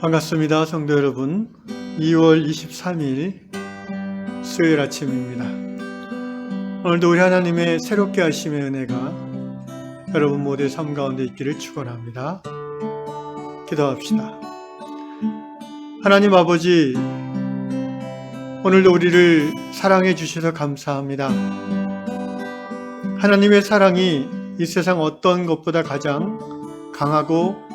반갑습니다, 성도 여러분. 2월 23일 수요일 아침입니다. 오늘도 우리 하나님의 새롭게 하심의 은혜가 여러분 모두의 삶 가운데 있기를 축원합니다. 기도합시다. 하나님 아버지, 오늘도 우리를 사랑해 주셔서 감사합니다. 하나님의 사랑이 이 세상 어떤 것보다 가장 강하고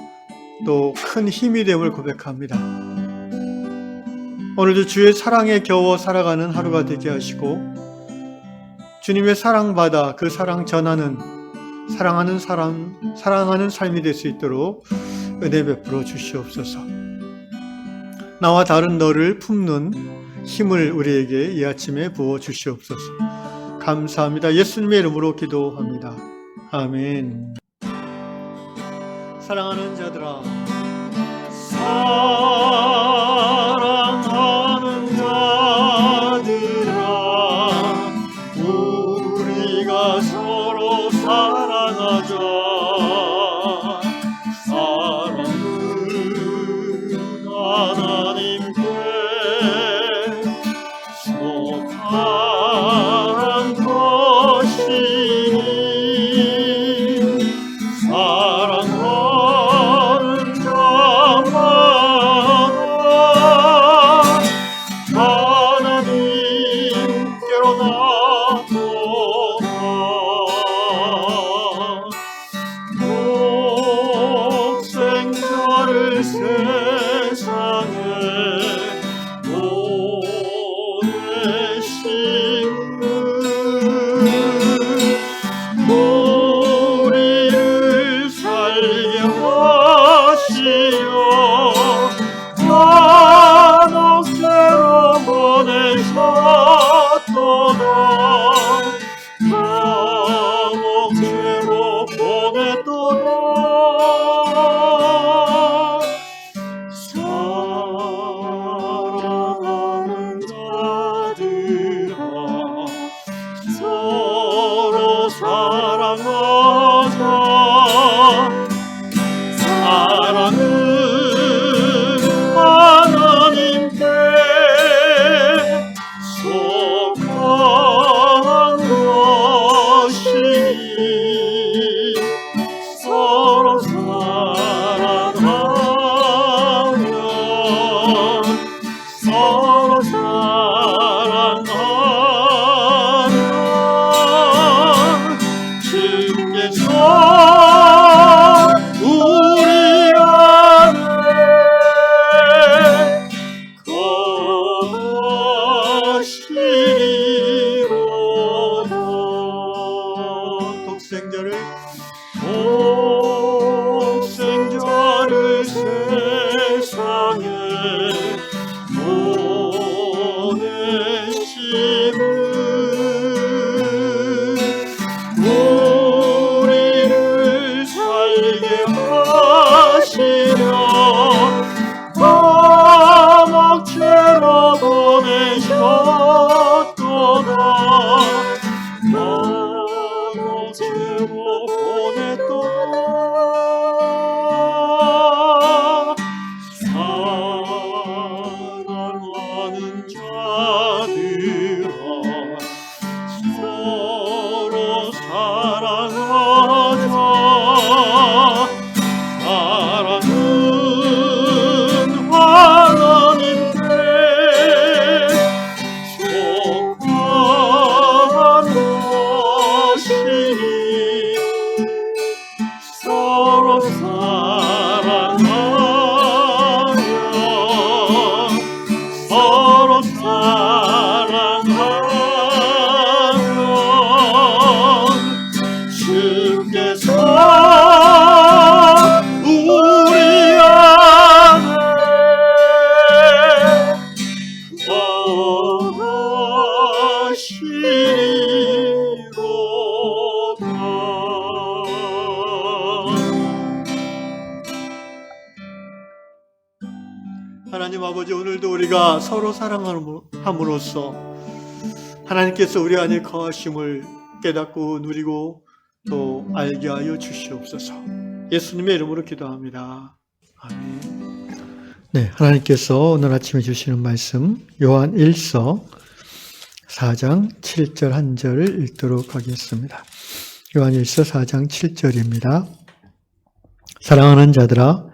또 큰 힘이 됨을 고백합니다. 오늘도 주의 사랑에 겨워 살아가는 하루가 되게 하시고 주님의 사랑받아 그 사랑 전하는 사랑하는 사람 사랑하는 삶이 될 수 있도록 은혜 베풀어 주시옵소서. 나와 다른 너를 품는 힘을 우리에게 이 아침에 부어 주시옵소서. 감사합니다. 예수님의 이름으로 기도합니다. 아멘. 사랑하는 자들아 神 우리가 서로 사랑함으로써 하나님께서 우리 안에 거하심을 깨닫고 누리고 또 알게 하여 주시옵소서. 예수님의 이름으로 기도합니다. 아멘. 네, 하나님께서 오늘 아침에 주시는 말씀 요한 1서 4장 7절 한 절을 읽도록 하겠습니다. 요한 1서 4장 7절입니다. 사랑하는 자들아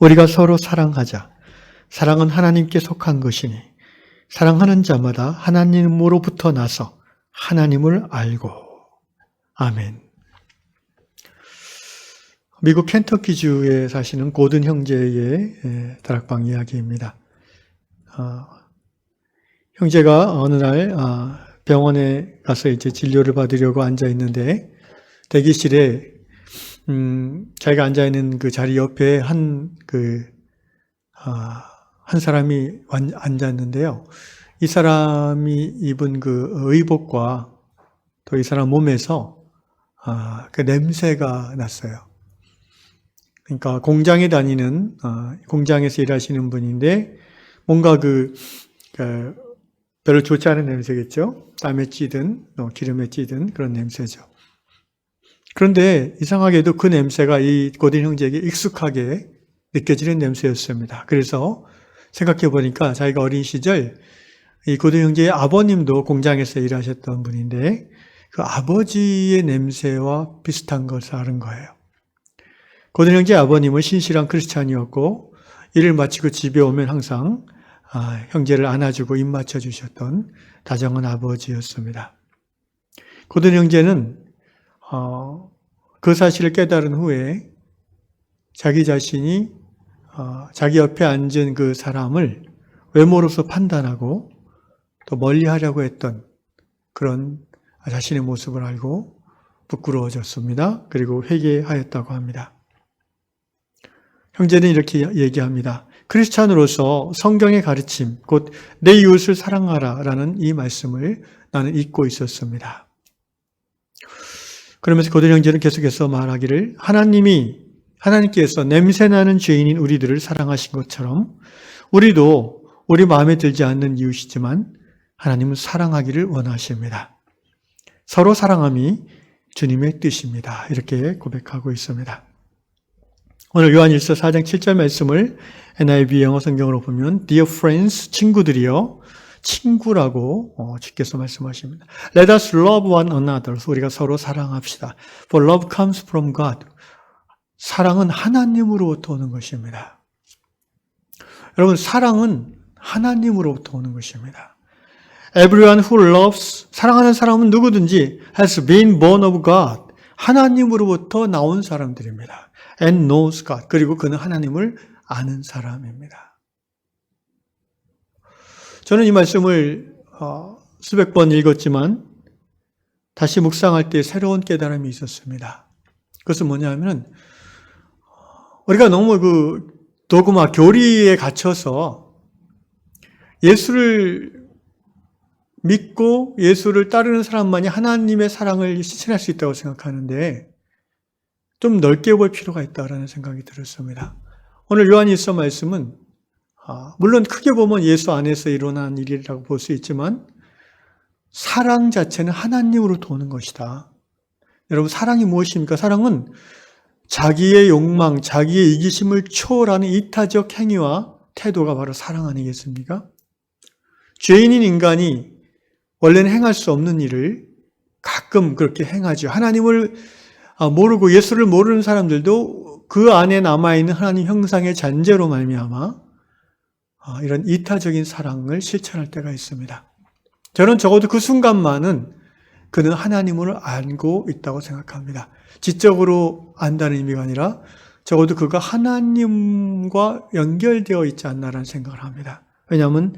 우리가 서로 사랑하자. 사랑은 하나님께 속한 것이니 사랑하는 자마다 하나님으로부터 나서 하나님을 알고 아멘. 미국 켄터키주에 사시는 고든 형제의 예, 다락방 이야기입니다. 어, 형제가 어느 날 아, 병원에 가서 이제 진료를 받으려고 앉아 있는데 대기실에 음, 자기가 앉아 있는 그 자리 옆에 한그 아, 한 사람이 앉았는데요. 이 사람이 입은 그 의복과 또 이 사람 몸에서 아, 그 냄새가 났어요. 그러니까 공장에 다니는 어, 공장에서 일하시는 분인데 뭔가 그, 그 별로 좋지 않은 냄새겠죠. 땀에 찌든 또 기름에 찌든 그런 냄새죠. 그런데 이상하게도 그 냄새가 이 고든 형제에게 익숙하게 느껴지는 냄새였습니다. 그래서 생각해 보니까 자기가 어린 시절 이 고든 형제의 아버님도 공장에서 일하셨던 분인데 그 아버지의 냄새와 비슷한 것을 아는 거예요. 고든 형제 아버님은 신실한 크리스찬이었고 일을 마치고 집에 오면 항상 아, 형제를 안아주고 입 맞춰 주셨던 다정한 아버지였습니다. 고든 형제는 어, 그 사실을 깨달은 후에 자기 자신이 어, 자기 옆에 앉은 그 사람을 외모로서 판단하고 또 멀리하려고 했던 그런 자신의 모습을 알고 부끄러워졌습니다. 그리고 회개하였다고 합니다. 형제는 이렇게 얘기합니다. 크리스찬으로서 성경의 가르침, 곧 내 이웃을 사랑하라 라는 이 말씀을 나는 잊고 있었습니다. 그러면서 고든 형제는 계속해서 말하기를 하나님이, 하나님께서 냄새나는 죄인인 우리들을 사랑하신 것처럼 우리도 우리 마음에 들지 않는 이웃이지만 하나님은 사랑하기를 원하십니다. 서로 사랑함이 주님의 뜻입니다. 이렇게 고백하고 있습니다. 오늘 요한일서 4장 7절 말씀을 NIV 영어 성경으로 보면 Dear friends, 친구들이요. 친구라고 어, 주께서 말씀하십니다. Let us love one another. 우리가 서로 사랑합시다. For love comes from God. 사랑은 하나님으로부터 오는 것입니다. 여러분, 사랑은 하나님으로부터 오는 것입니다. Everyone who loves, 사랑하는 사람은 누구든지 has been born of God. 하나님으로부터 나온 사람들입니다. and knows God. 그리고 그는 하나님을 아는 사람입니다. 저는 이 말씀을 어, 수백 번 읽었지만 다시 묵상할 때 새로운 깨달음이 있었습니다. 그것은 뭐냐면 우리가 너무 그 도구마 교리에 갇혀서 예수를 믿고 예수를 따르는 사람만이 하나님의 사랑을 실천할 수 있다고 생각하는데 좀 넓게 볼 필요가 있다라는 생각이 들었습니다. 오늘 요한일서 말씀은 아, 물론 크게 보면 예수 안에서 일어난 일이라고 볼 수 있지만 사랑 자체는 하나님으로 도는 것이다. 여러분 사랑이 무엇입니까? 사랑은 자기의 욕망, 자기의 이기심을 초월하는 이타적 행위와 태도가 바로 사랑 아니겠습니까? 죄인인 인간이 원래는 행할 수 없는 일을 가끔 그렇게 행하죠. 하나님을 아, 모르고 예수를 모르는 사람들도 그 안에 남아있는 하나님 형상의 잔재로 말미암아 아, 이런 이타적인 사랑을 실천할 때가 있습니다. 저는 적어도 그 순간만은 그는 하나님을 알고 있다고 생각합니다. 지적으로 안다는 의미가 아니라 적어도 그가 하나님과 연결되어 있지 않나라는 생각을 합니다. 왜냐하면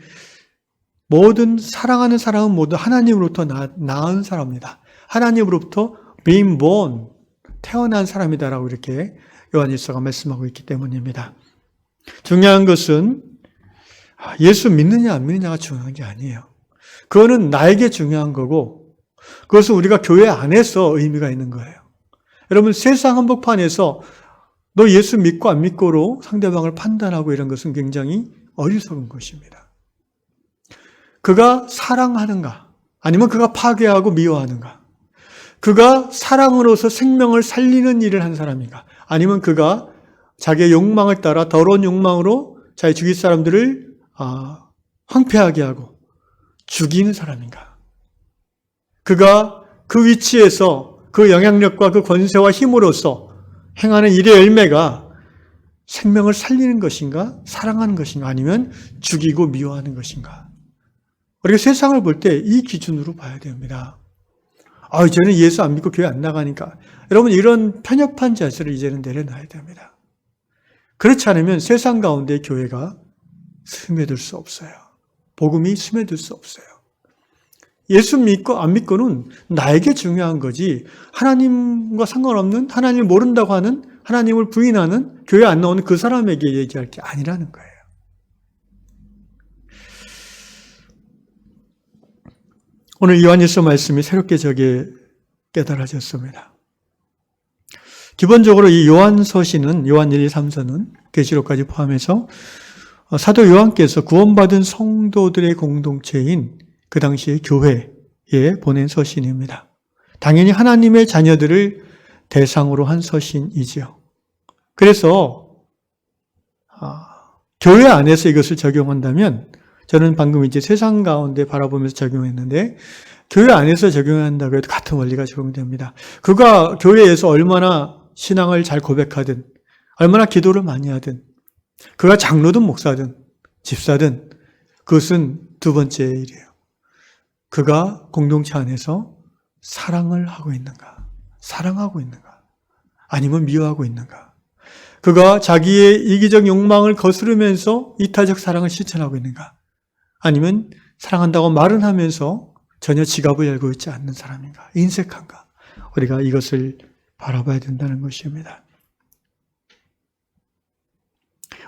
모든 사랑하는 사람은 모두 하나님으로부터 낳은 사람입니다. 하나님으로부터 being born, 태어난 사람이다라고 이렇게 요한일서가 말씀하고 있기 때문입니다. 중요한 것은 예수 믿느냐 안 믿느냐가 중요한 게 아니에요. 그거는 나에게 중요한 거고 그것은 우리가 교회 안에서 의미가 있는 거예요. 여러분 세상 한복판에서 너 예수 믿고 안 믿고로 상대방을 판단하고 이런 것은 굉장히 어리석은 것입니다. 그가 사랑하는가 아니면 그가 파괴하고 미워하는가 그가 사랑으로서 생명을 살리는 일을 한 사람인가? 아니면 그가 자기의 욕망을 따라 더러운 욕망으로 자기 주위 사람들을 아, 황폐하게 하고 죽이는 사람인가? 그가 그 위치에서 그 영향력과 그 권세와 힘으로서 행하는 일의 열매가 생명을 살리는 것인가? 사랑하는 것인가? 아니면 죽이고 미워하는 것인가? 우리가 세상을 볼 때 이 기준으로 봐야 됩니다. 아, 저는 예수 안 믿고 교회 안 나가니까. 여러분, 이런 편협한 자세를 이제는 내려놔야 됩니다. 그렇지 않으면 세상 가운데 교회가 스며들 수 없어요. 복음이 스며들 수 없어요. 예수 믿고 안 믿고는 나에게 중요한 거지 하나님과 상관없는 하나님을 모른다고 하는 하나님을 부인하는 교회 안 나오는 그 사람에게 얘기할 게 아니라는 거예요. 오늘 요한일서 말씀이 새롭게 저게 깨달아졌습니다. 기본적으로 이 요한서신은 요한 1, 2, 3서는 계시록까지 포함해서 사도 요한께서 구원받은 성도들의 공동체인 그 당시의 교회에 보낸 서신입니다. 당연히 하나님의 자녀들을 대상으로 한 서신이지요. 그래서 아, 교회 안에서 이것을 적용한다면 저는 방금 이제 세상 가운데 바라보면서 적용했는데 교회 안에서 적용한다고 해도 같은 원리가 적용됩니다. 그가 교회에서 얼마나 신앙을 잘 고백하든 얼마나 기도를 많이 하든 그가 장로든 목사든 집사든 그것은 두 번째 일이에요. 그가 공동체 안에서 사랑을 하고 있는가? 사랑하고 있는가? 아니면 미워하고 있는가? 그가 자기의 이기적 욕망을 거스르면서 이타적 사랑을 실천하고 있는가? 아니면 사랑한다고 말은 하면서 전혀 지갑을 열고 있지 않는 사람인가? 인색한가? 우리가 이것을 바라봐야 된다는 것입니다.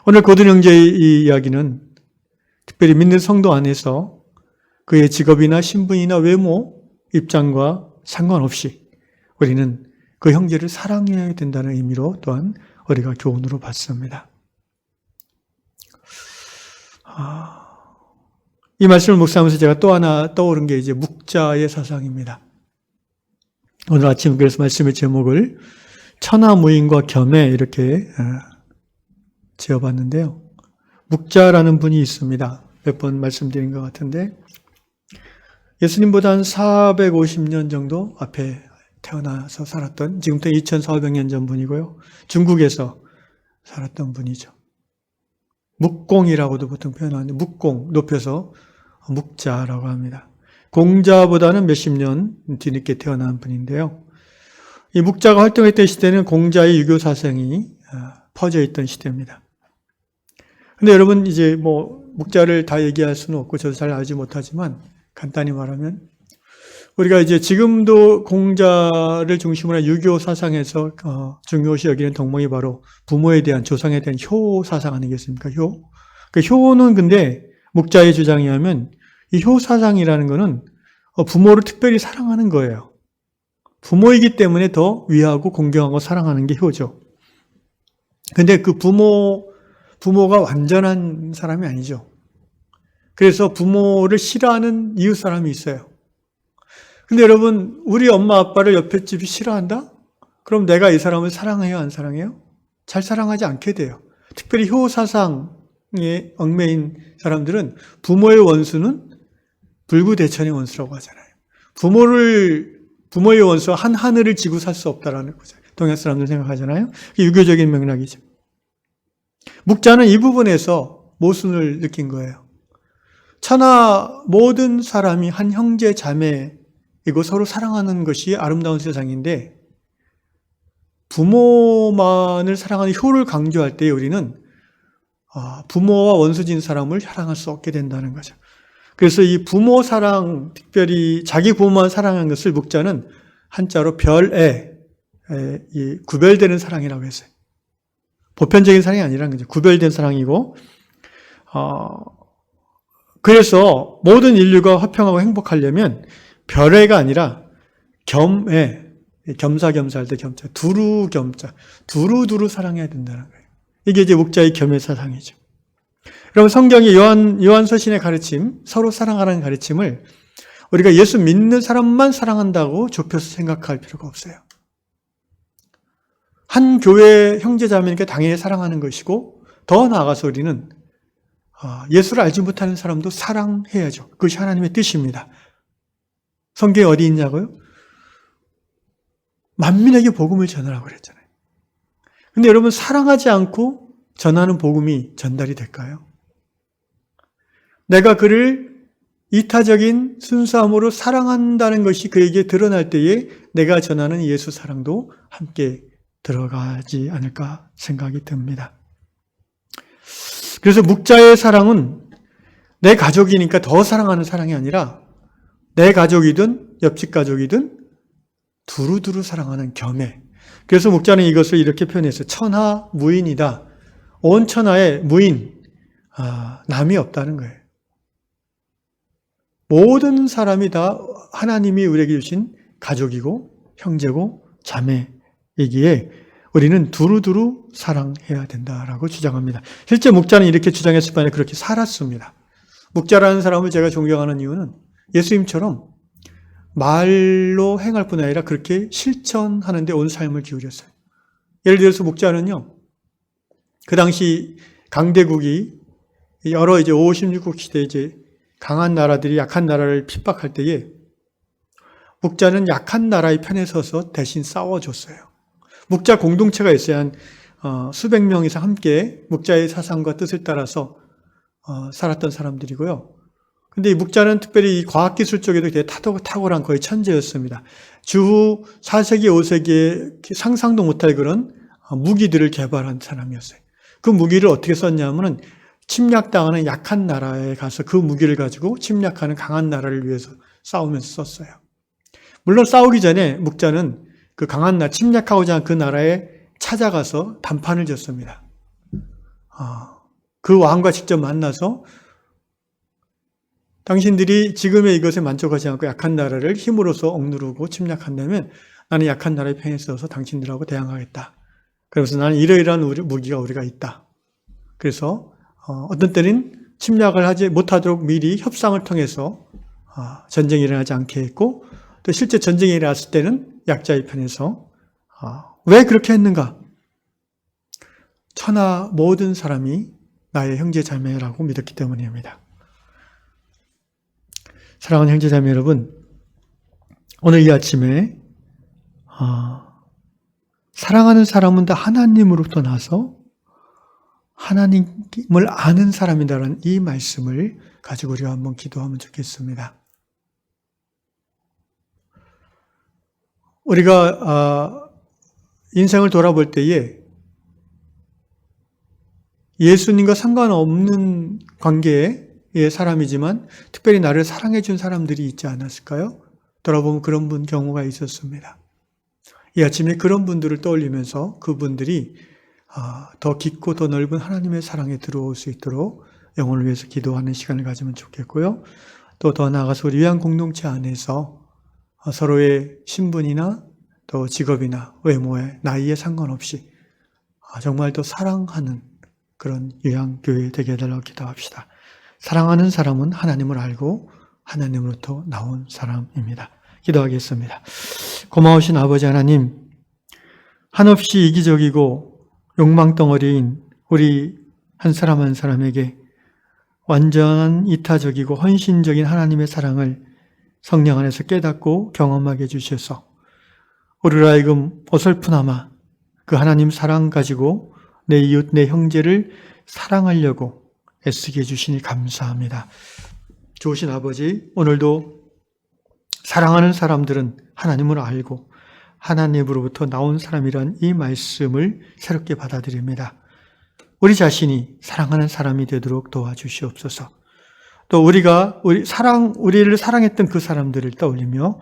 오늘 고든 형제의 이 이야기는 특별히 믿는 성도 안에서 그의 직업이나 신분이나 외모, 입장과 상관없이 우리는 그 형제를 사랑해야 된다는 의미로 또한 우리가 교훈으로 받습니다. 아, 이 말씀을 묵상하면서 제가 또 하나 떠오른 게 이제 묵자의 사상입니다. 오늘 아침 그래서 말씀의 제목을 천하무인과 겸해 이렇게 어, 지어봤는데요. 묵자라는 분이 있습니다. 몇 번 말씀드린 것 같은데 예수님보다 한 450년 정도 앞에 태어나서 살았던 지금부터 2400년 전 분이고요. 중국에서 살았던 분이죠. 묵공이라고도 보통 표현하는데 묵공 높여서 묵자라고 합니다. 공자보다는 몇십 년 뒤늦게 태어난 분인데요. 이 묵자가 활동했던 시대는 공자의 유교 사상이 아, 퍼져 있던 시대입니다. 근데 여러분 이제 뭐 묵자를 다 얘기할 수는 없고 저도 잘 알지 못하지만 간단히 말하면 우리가 이제 지금도 공자를 중심으로 한 유교 사상에서 어, 중요시 여기는 덕목이 바로 부모에 대한 조상에 대한 효 사상 아니겠습니까? 효. 그 효는 근데 묵자의 주장에 하면 이 효 사상이라는 거는 어, 부모를 특별히 사랑하는 거예요. 부모이기 때문에 더 위하고 공경하고 사랑하는 게 효죠. 근데 그 부모 부모가 완전한 사람이 아니죠. 그래서 부모를 싫어하는 이웃 사람이 있어요. 근데 여러분, 우리 엄마 아빠를 옆에 집이 싫어한다? 그럼 내가 이 사람을 사랑해요, 안 사랑해요? 잘 사랑하지 않게 돼요. 특별히 효사상에 얽매인 사람들은 부모의 원수는 불구대천의 원수라고 하잖아요. 부모를, 부모의 원수 한 하늘을 지고 살 수 없다라는 거죠. 동양 사람들 생각하잖아요. 유교적인 맥락이죠. 묵자는 이 부분에서 모순을 느낀 거예요. 천하 모든 사람이 한 형제 자매이고 서로 사랑하는 것이 아름다운 세상인데 부모만을 사랑하는 효를 강조할 때 우리는 아, 부모와 원수진 사람을 사랑할 수 없게 된다는 거죠. 그래서 이 부모 사랑, 특별히 자기 부모만 사랑하는 것을 묵자는 한자로 별에 구별되는 사랑이라고 했어요. 보편적인 사랑이 아니라는 거죠. 구별된 사랑이고, 어, 그래서 모든 인류가 화평하고 행복하려면 별애가 아니라 겸애, 겸사겸사 할 때 겸자, 두루 겸자, 두루두루 사랑해야 된다는 거예요. 이게 이제 목자의 겸의 사상이죠. 그럼 성경의 요한, 요한서신의 가르침, 서로 사랑하라는 가르침을 우리가 예수 믿는 사람만 사랑한다고 좁혀서 생각할 필요가 없어요. 한 교회 형제 자매니까 당연히 사랑하는 것이고, 더 나아가서 우리는 아, 예수를 알지 못하는 사람도 사랑해야죠. 그것이 하나님의 뜻입니다. 성경에 어디 있냐고요? 만민에게 복음을 전하라고 그랬잖아요. 근데 여러분 사랑하지 않고 전하는 복음이 전달이 될까요? 내가 그를 이타적인 순수함으로 사랑한다는 것이 그에게 드러날 때에 내가 전하는 예수 사랑도 함께 들어가지 않을까 생각이 듭니다. 그래서 묵자의 사랑은 내 가족이니까 더 사랑하는 사랑이 아니라 내 가족이든 옆집 가족이든 두루두루 사랑하는 겸해. 그래서 묵자는 이것을 이렇게 표현했어요. 천하 무인이다. 온 천하에 무인, 아, 남이 없다는 거예요. 모든 사람이 다 하나님이 우리에게 주신 가족이고 형제고 자매이기에 우리는 두루두루 사랑해야 된다라고 주장합니다. 실제 묵자는 이렇게 주장했을 바에 그렇게 살았습니다. 묵자라는 사람을 제가 존경하는 이유는 예수님처럼 말로 행할 뿐 아니라 그렇게 실천하는데 온 삶을 기울였어요. 예를 들어서 묵자는요, 그 당시 강대국이 여러 이제 56국 시대 이제 강한 나라들이 약한 나라를 핍박할 때에 묵자는 약한 나라의 편에 서서 대신 싸워줬어요. 묵자 공동체가 있어야 한 어, 수백 명 이상 함께 묵자의 사상과 뜻을 따라서 어, 살았던 사람들이고요. 근데 이 묵자는 특별히 이 과학기술 쪽에도 되게 탁월한 거의 천재였습니다. 주후 4세기, 5세기에 상상도 못할 그런 어, 무기들을 개발한 사람이었어요. 그 무기를 어떻게 썼냐면은 침략당하는 약한 나라에 가서 그 무기를 가지고 침략하는 강한 나라를 위해서 싸우면서 썼어요. 물론 싸우기 전에 묵자는 그 강한 나, 침략하고자 한 그 나라에 찾아가서 단판을 졌습니다. 아, 그 왕과 직접 만나서 당신들이 지금의 이것에 만족하지 않고 약한 나라를 힘으로써 억누르고 침략한다면 나는 약한 나라의 편에 서서 당신들하고 대항하겠다. 그래서 나는 이러이러한 우리, 무기가 우리가 있다. 그래서 어, 어떤 때는 침략을 하지 못하도록 미리 협상을 통해서 어, 전쟁이 일어나지 않게 했고 또 실제 전쟁이 일어났을 때는 약자의 편에서 어, 왜 그렇게 했는가? 천하 모든 사람이 나의 형제 자매라고 믿었기 때문입니다. 사랑하는 형제 자매 여러분, 오늘 이 아침에 사랑하는 사람은 다 하나님으로부터 나서 하나님을 아는 사람이다라는 이 말씀을 가지고 우리가 한번 기도하면 좋겠습니다. 우리가 인생을 돌아볼 때에 예수님과 상관없는 관계의 사람이지만 특별히 나를 사랑해 준 사람들이 있지 않았을까요? 돌아보면 그런 분 경우가 있었습니다. 이 아침에 그런 분들을 떠올리면서 그분들이 아, 더 깊고 더 넓은 하나님의 사랑에 들어올 수 있도록 영혼을 위해서 기도하는 시간을 가지면 좋겠고요. 또 더 나아가서 우리 위안 공동체 안에서 서로의 신분이나 또 직업이나 외모에 나이에 상관없이 아, 정말 더 사랑하는 그런 유양교회 되게 해달라고 기도합시다. 사랑하는 사람은 하나님을 알고 하나님으로부터 나온 사람입니다. 기도하겠습니다. 고마우신 아버지 하나님, 한없이 이기적이고 욕망 덩어리인 우리 한 사람 한 사람에게 완전한 이타적이고 헌신적인 하나님의 사랑을 성령 안에서 깨닫고 경험하게 해주셔서 우리를 하여금 어설프나마 그 하나님 사랑 가지고 내 이웃, 내 형제를 사랑하려고 애쓰게 해주시니 감사합니다. 좋으신 아버지, 오늘도 사랑하는 사람들은 하나님을 알고 하나님으로부터 나온 사람이란 이 말씀을 새롭게 받아들입니다. 우리 자신이 사랑하는 사람이 되도록 도와주시옵소서. 또 우리가 우리 사랑 우리를 사랑했던 그 사람들을 떠올리며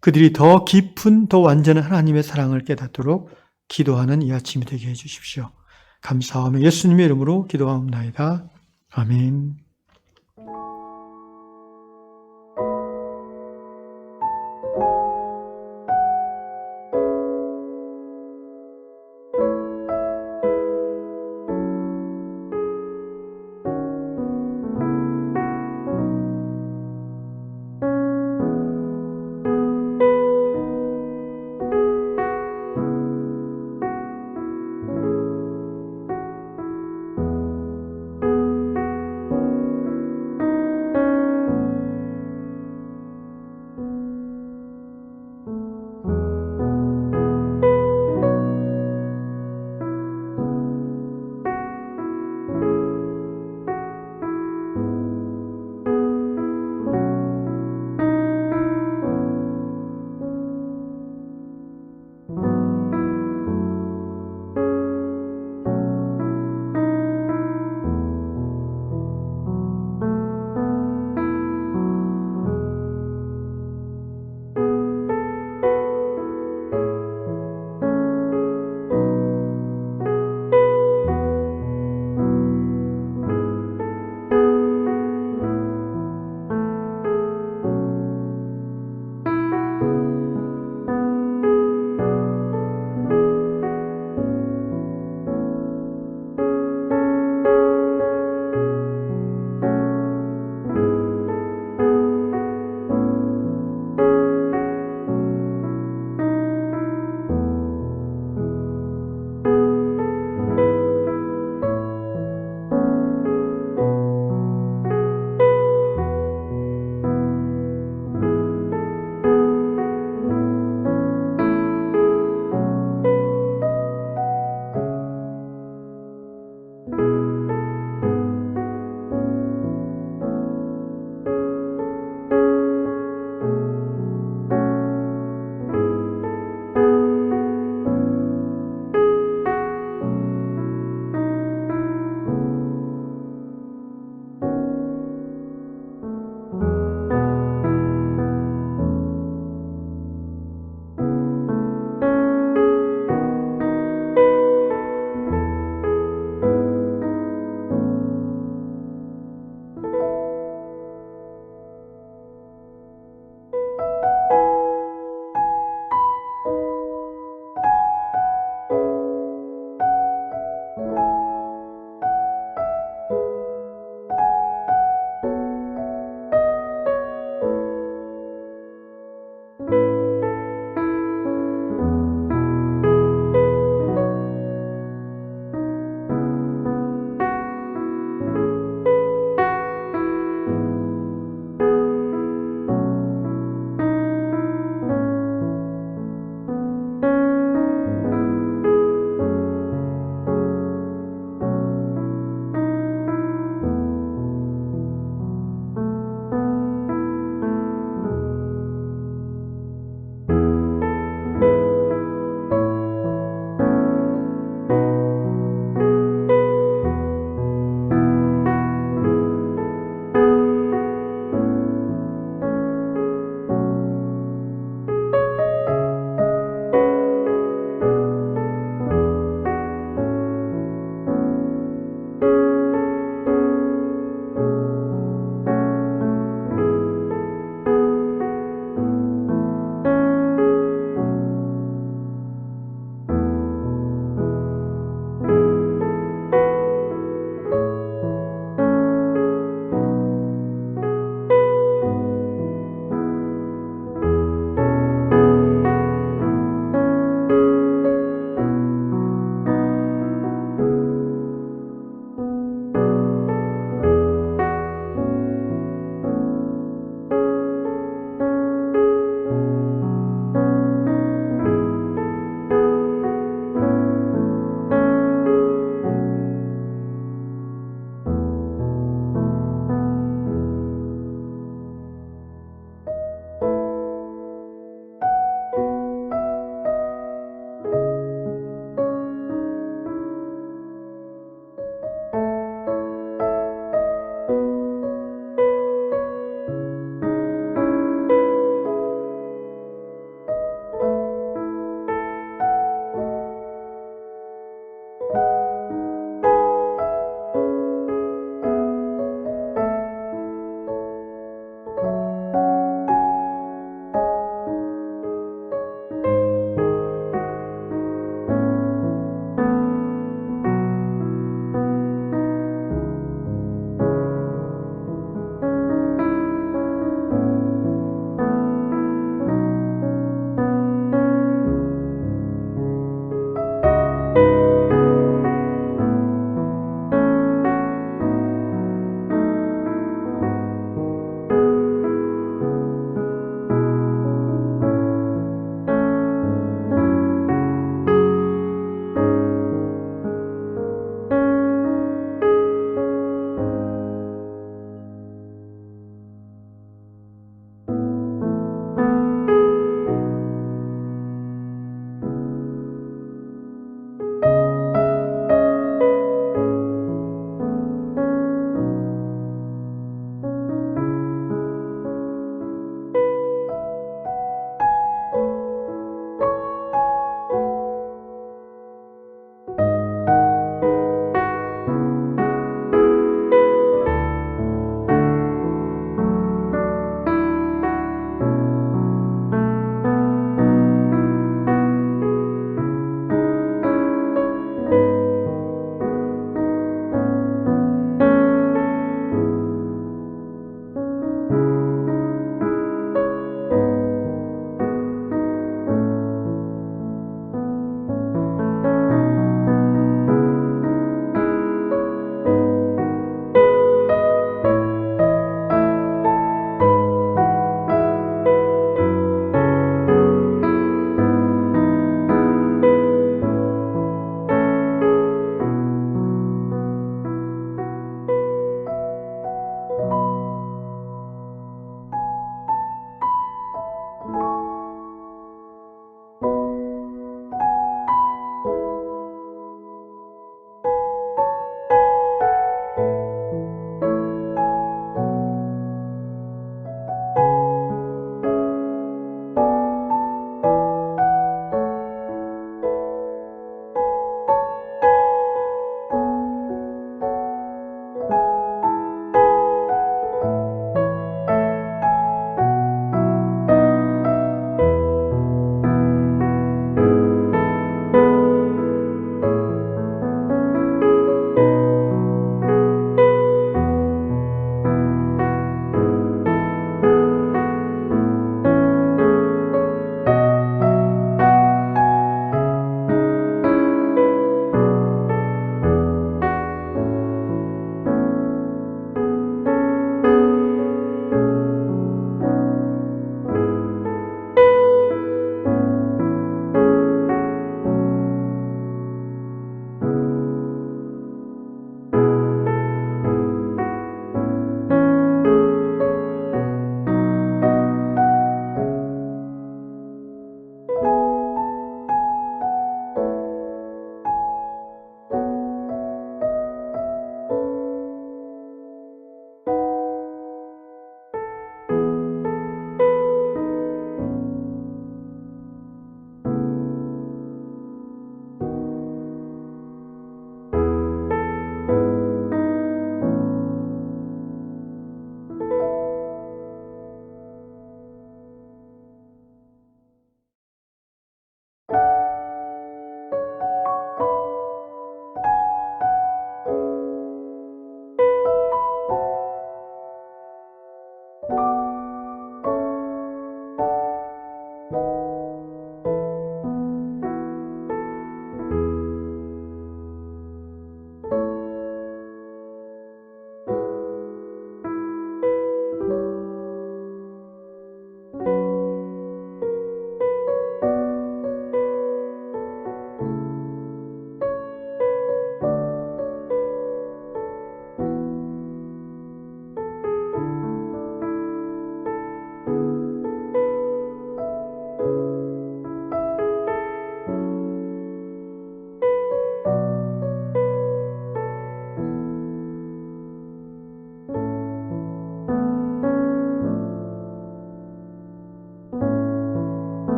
그들이 더 깊은 더 완전한 하나님의 사랑을 깨닫도록 기도하는 이 아침이 되게 해 주십시오. 감사하며 예수님의 이름으로 기도하옵나이다. 아멘.